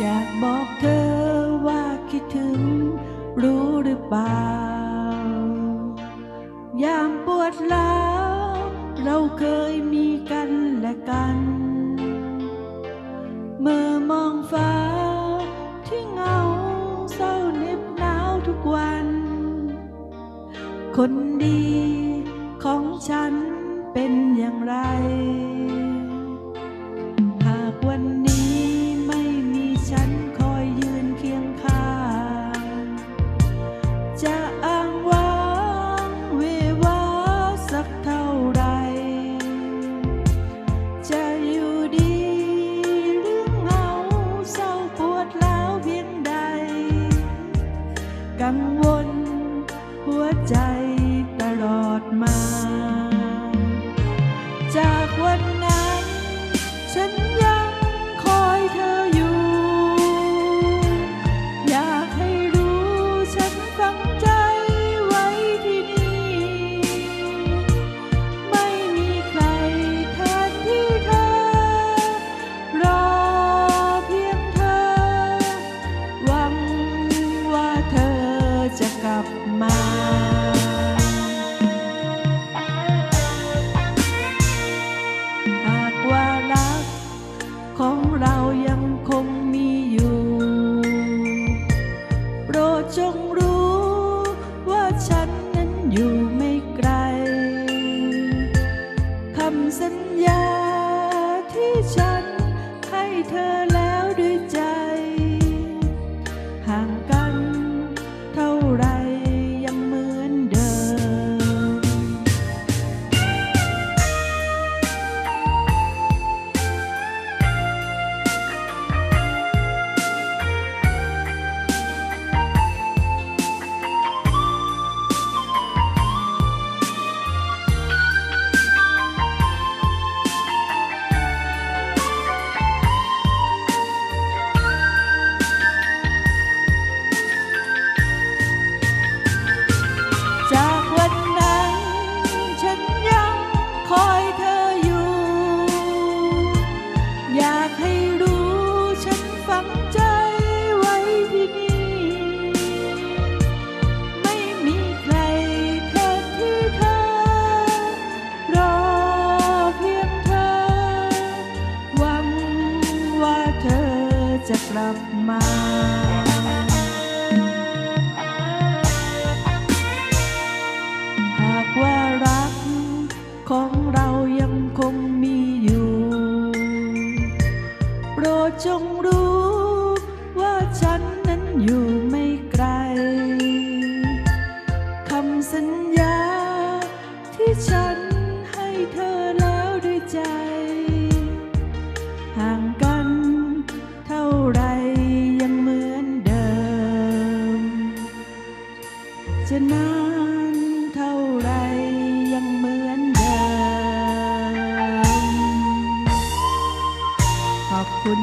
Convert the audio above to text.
อยากบอกเธอว่าคิดถึง รู้หรือเปล่า ยามปวดร้าวเราเคยมีกันและกัน เมื่อมองฟ้าที่เงาเศร้าเน็บหนาวทุกวัน คนดีของฉันเป็นอย่างไร จะอ้างว้างเววาสักเท่าไร จะอยู่ดีหรือเหงาเศร้าปวดล้าวเพียงใด กังวลหัวใจตลอดมา ลับมาหากว่ารักของเรายังคงมีอยู่ โปรดจงรู้ว่าฉันนั้นอยู่ไม่ไกลคำสัญญาที่ฉันให้เธอแล้ว อยู่ไม่ไกลคำสัญญาที่ฉันให้เธอแล้วด้วยใจ ห่างกันเท่าไรยังเหมือนเดิม จะนานเท่าไรยังเหมือนเดิม ขอบคุณ